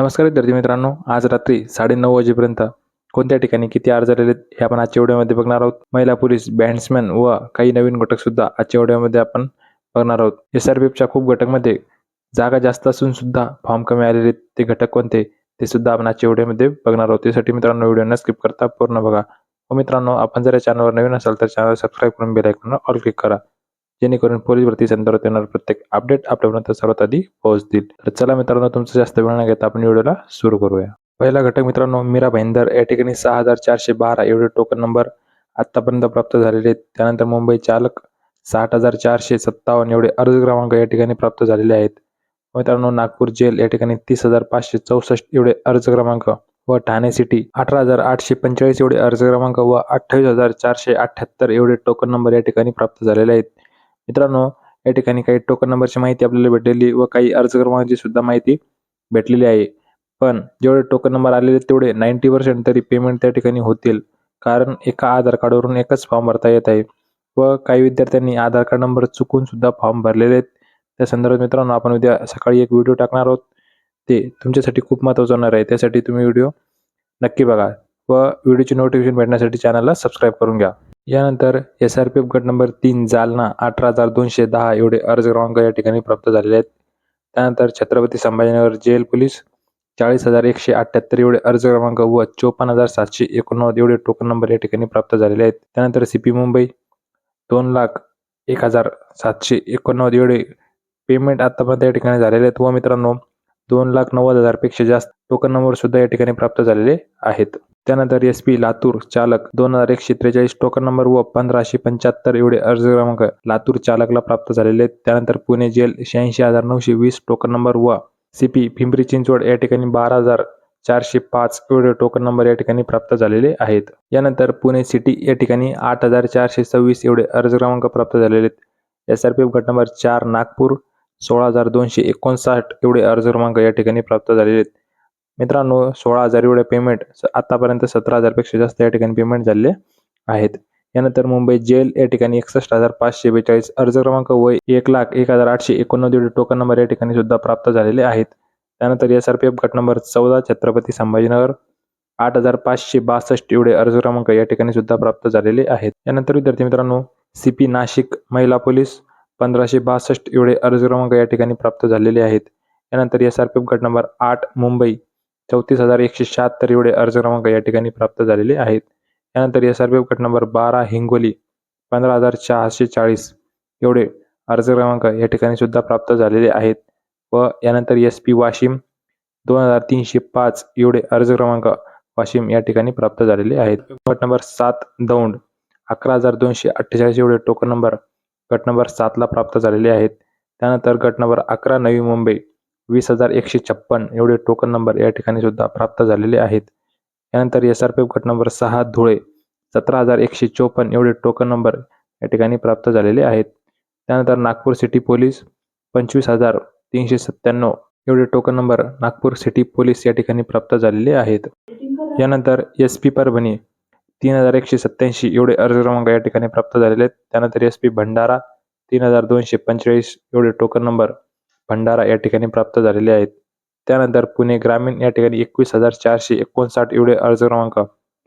नमस्कार विद्यार्थी मित्रांनो आज रात्री साडेनऊ वाजेपर्यंत कोणत्या ठिकाणी किती अर्ज आलेले हे आपण आजच्या व्हिडिओमध्ये बघणार आहोत. महिला पोलीस बँड्समॅन व काही नवीन घटक सुद्धा आजच्या व्हिडिओमध्ये आपण बघणार आहोत. एस आर पी एफच्या खूप घटकमध्ये जागा जास्त असून सुद्धा फॉर्म कमी आलेले आहेत. ते घटक कोणते ते सुद्धा आपण आजच्या व्हिडिओमध्ये बघणार आहोत. त्यासाठी मित्रांनो व्हिडिओ न स्किप करता पूर्ण बघा. व मित्रांनो आपण जर या चॅनलवर नवीन असाल तर चॅनल सबस्क्राईब करून बेल आयकॉनवर ऑल क्लिक करा. जेणेकरून पोलीस भरती संदर्भात येणार प्रत्येक अपडेट आपल्यापर्यंत सर्वात आधी पोहोचतील. तर चला मित्रांनो तुमचं जास्त वेळ न घेता आपण व्हिडिओला सुरू करूया. पहिला घटक मित्रांनो मीरा भाईंदर. या ठिकाणी सहा हजार चारशे बारा एवढे टोकन नंबर आतापर्यंत प्राप्त झालेले आहेत. त्यानंतर मुंबई चालक साठ हजार चारशे सत्तावन्न एवढे अर्ज क्रमांक या ठिकाणी प्राप्त झालेले आहेत. मित्रांनो नागपूर जेल या ठिकाणी तीस हजार पाचशे चौसष्ट एवढे अर्ज क्रमांक व ठाणे सिटी अठरा हजार आठशे पंचेचाळीस एवढे अर्ज क्रमांक व अठ्ठावीस हजार चारशे अठ्ठ्याहत्तर एवढे टोकन नंबर या ठिकाणी प्राप्त झालेले आहेत. मित्रांनो या ठिकाणी काही टोकन नंबरची माहिती आपल्याला भेटलेली व काही अर्ज क्रमांकाची सुद्धा माहिती भेटलेली आहे. पण जेवढे टोकन नंबर आलेले तेवढे नाईन्टी पर्सेंट तरी पेमेंट त्या ठिकाणी होतील. कारण एका आधार कार्डवरून एकच फॉर्म भरता येत आहे. व काही विद्यार्थ्यांनी आधार कार्ड नंबर चुकून सुद्धा फॉर्म भरलेले आहेत. त्या संदर्भात मित्रांनो आपण उद्या सकाळी एक व्हिडिओ टाकणार आहोत. ते तुमच्यासाठी खूप महत्त्वाचं होणार आहे. त्यासाठी तुम्ही व्हिडिओ नक्की बघा. व व्हिडिओची नोटिफिकेशन भेटण्यासाठी चॅनलला सबस्क्राईब करून घ्या. यानंतर एस आर पी एफ गट नंबर तीन जालना अठरा हजार दोनशे दहा एवढे अर्ज क्रमांक या ठिकाणी प्राप्त झालेले आहेत. त्यानंतर छत्रपती संभाजीनगर जेल पोलीस चाळीस हजार एकशे अठ्ठ्याहत्तर एवढे अर्ज क्रमांक व चोपन्न हजार सातशे एकोणनव्वद एवढे टोकन नंबर या ठिकाणी प्राप्त झालेले आहेत. त्यानंतर सी पी मुंबई दोन लाख एक हजार सातशे एकोणनव्वद एवढे पेमेंट आतापर्यंत या ठिकाणी झालेले आहेत. व मित्रांनो दोन लाख नव्वद हजारपेक्षा जास्त टोकन नंबर सुद्धा या ठिकाणी प्राप्त झालेले आहेत. त्यानंतर एस पी लातूर चालक दोन हजार एकशे त्रेचाळीस टोकन नंबर व पंधराशे पंच्याहत्तर एवढे अर्ज क्रमांक लातूर चालकला प्राप्त झालेले आहेत. त्यानंतर पुणे जेल शहाऐंशी हजार नऊशे वीस टोकन नंबर व सीपी पिंपरी चिंचवड या ठिकाणी बारा हजार चारशे पाच एवढे टोकन नंबर या ठिकाणी प्राप्त झालेले आहेत. यानंतर पुणे सिटी या ठिकाणी आठ हजार चारशे सव्वीस एवढे अर्ज क्रमांक प्राप्त झालेले आहेत. एस आर पी एफ गट नंबर चार नागपूर सोळा हजार दोनशे एकोणसाठ एवढे अर्ज क्रमांक या ठिकाणी प्राप्त झालेले आहेत. मित्रांनो सोळा हजार एवढे पेमेंट आतापर्यंत सतरा हजारपेक्षा जास्त या ठिकाणी पेमेंट झालेले आहेत. यानंतर मुंबई जेल या ठिकाणी एकसष्ट हजार पाचशे बेचाळीस अर्ज क्रमांक वय एक लाख एक हजार आठशे एकोणनव्वद टोकन नंबर या ठिकाणी सुद्धा प्राप्त झालेले आहेत. त्यानंतर एस आर पी एफ गट नंबर चौदा छत्रपती संभाजीनगर आठ हजार पाचशे बासष्ट एवढे अर्ज क्रमांक या ठिकाणी सुद्धा प्राप्त झालेले आहेत. यानंतर विद्यार्थी मित्रांनो सी पी नाशिक महिला पोलीस पंधराशे बासष्ट एवढे अर्ज क्रमांक या ठिकाणी प्राप्त झालेले आहेत. यानंतर एस आर पी एफ गट नंबर आठ मुंबई चौतीस हजार एकशे शहात्तर एवढे अर्ज क्रमांक या ठिकाणी प्राप्त झालेले आहेत. त्यानंतर एस आर पी एफ गट नंबर बारा हिंगोली पंधरा हजार सहाशे चाळीस एवढे अर्ज क्रमांक या ठिकाणी सुद्धा प्राप्त झालेले आहेत व यानंतर एस पी वाशिम दोन हजार तीनशे पाच एवढे अर्ज क्रमांक वाशिम या ठिकाणी प्राप्त झालेले आहेत. गट नंबर सात दौंड अकरा हजार दोनशे अठ्ठेचाळीस एवढे टोकन नंबर गट नंबर सातला प्राप्त झालेले आहेत. त्यानंतर गट नंबर अकरा नवी मुंबई वीस हजार एकशे छप्पन एवढे टोकन नंबर या ठिकाणी सुद्धा प्राप्त झालेले आहेत. यानंतर एस आर पी एफ गट नंबर सहा धुळे सतरा हजार एकशे चोपन्न एवढे टोकन नंबर या ठिकाणी प्राप्त झालेले आहेत. त्यानंतर नागपूर सिटी पोलीस पंचवीस हजार तीनशे सत्त्याण्णव एवढे token number Nagpur city police या ठिकाणी प्राप्त झालेले आहेत. यानंतर एस पी परभणी तीन हजार एकशे सत्त्याऐंशी एवढे अर्ज क्रमांक या ठिकाणी प्राप्त झालेले आहेत. त्यानंतर एस पी भंडारा तीन हजार दोनशे पंचेचाळीस एवढे टोकन नंबर भंडारा या ठिकाणी प्राप्त झालेले आहेत. त्यानंतर पुणे ग्रामीण या ठिकाणी एकवीस हजार चारशे एकोणसाठ एवढे अर्ज क्रमांक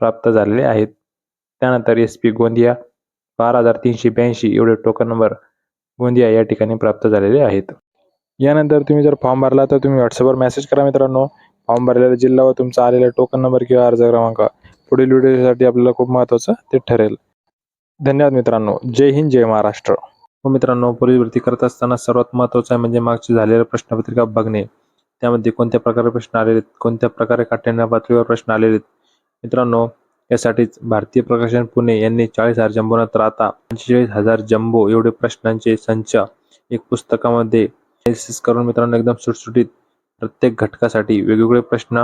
प्राप्त झालेले आहेत. त्यानंतर एस पी गोंदिया बारा हजार तीनशे ब्याऐंशी एवढे टोकन नंबर गोंदिया या ठिकाणी प्राप्त झालेले आहेत. यानंतर तुम्ही जर फॉर्म भरला तर तुम्ही व्हॉट्सअपवर मेसेज करा मित्रांनो. फॉर्म भरलेला जिल्हा व तुमचा आलेला टोकन नंबर किंवा अर्ज क्रमांक पुढील व्हिडिओसाठी आपल्याला खूप महत्त्वाचं ते ठरेल. धन्यवाद मित्रांनो. जय हिंद जय महाराष्ट्र. हो मित्रांनो पुढील भरती करत असताना सर्वात महत्त्वाचं आहे म्हणजे मागची झालेल्या प्रश्नपत्रिका बघणे. त्यामध्ये कोणत्या प्रकारे प्रश्न आलेले आहेत? कोणत्या प्रकारे काठ्याण्या पातळीवर प्रश्न आलेले आहेत? मित्रांनो यासाठीच भारतीय प्रकाशन पुणे यांनी चाळीस हजार जम्बोनात राहता पंचेचाळीस हजार जम्बो एवढे प्रश्नांचे संच एक पुस्तकामध्ये करून मित्रांनो एकदम सुटसुटीत प्रत्येक घटकासाठी वेगवेगळे प्रश्न